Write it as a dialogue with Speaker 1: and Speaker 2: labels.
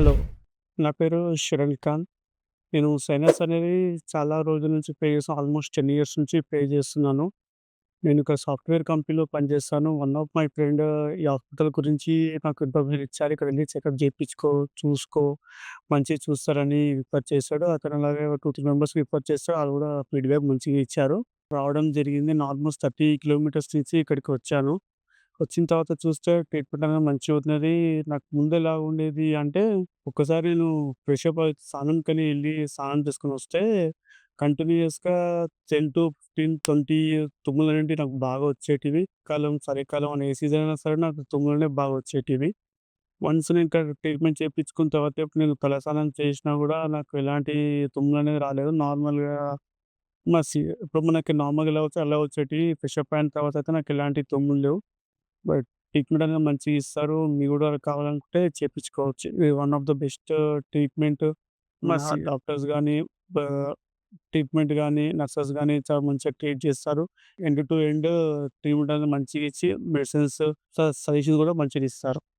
Speaker 1: Hello. నా పేరు షురైల్ ఖాన్. నేను సైనస్ అనేది చాలా రోజుల నుంచి పే చేస్తాను ఆల్మోస్ట్ 10 ఇయర్స్ నుంచి పే చేస్తున్నాను. నేను ఒక సాఫ్ట్‌వేర్ కంపెనీలో పనిచేస్తాను. వన్ ఆఫ్ మై ఫ్రెండ్ ఈ హాస్పిటల్ గురించి నాకు ఇన్ఫర్మేషన్ ఇచ్చారు. ఇక్కడ వెళ్ళి చెకప్ చేయించుకో చూసుకో, మంచిగా చూస్తారని రిఫర్ చేశాడు. అతను అలాగే ఒక 2, 3 మెంబర్స్‌కి రిఫర్ చేస్తాడు వాళ్ళు కూడా ఫీడ్‌బ్యాక్ మంచిగా ఇచ్చారు. రావడం జరిగింది. నేను ఆల్మోస్ట్ 30 కిలోమీటర్స్ నుంచి ఇక్కడికి వచ్చాను. వచ్చిన తర్వాత చూస్తే ట్రీట్మెంట్ అనేది మంచిగా అవుతున్నది. నాకు ముందు ఎలా ఉండేది అంటే, ఒక్కసారి నేను ఫ్రెషప్ అయి స్నానంకని వెళ్ళి స్నానం తీసుకొని వస్తే కంటిన్యూయస్‌గా 10-15, 20 తుమ్ములనేటివి నాకు బాగా వచ్చేటివి. కాలం, చలికాలం అని ఏ సీజన్ అయినా సరే నాకు తుమ్ములనే బాగా వచ్చేటివి. వన్స్ నేను ఇక్కడ ట్రీట్మెంట్ చేయించుకున్న తర్వాత ఇప్పుడు నేను తలస్నానం చేసినా కూడా నాకు ఎలాంటి తుమ్ములు అనేది రాలేదు. నార్మల్‌గా మా సి ఇప్పుడు మనకి నార్మల్‌గా ఎలా వచ్చి అలా వచ్చేటివి. అప్ అయిన తర్వాత అయితే నాకు ఎలాంటి తుమ్ములు లేవు. బట్ ట్రీట్మెంట్ అనేది మంచిగా ఇస్తారు. మీకు కూడా కావాలనుకుంటే చేపించుకోవచ్చు. ఇది one of the best treatment. మా సి డాక్టర్స్ గాని, బ ట్రీట్మెంట్ గాని, నర్సెస్ గాని చాలా మంచిగా ట్రీట్ చేస్తారు. ఎండ్ టు ఎండ్ ట్రీట్మెంట్ అనేది మంచిగా ఇచ్చి మెడిసిన్స్ స సజెషన్ కూడా మంచిగా ఇస్తారు.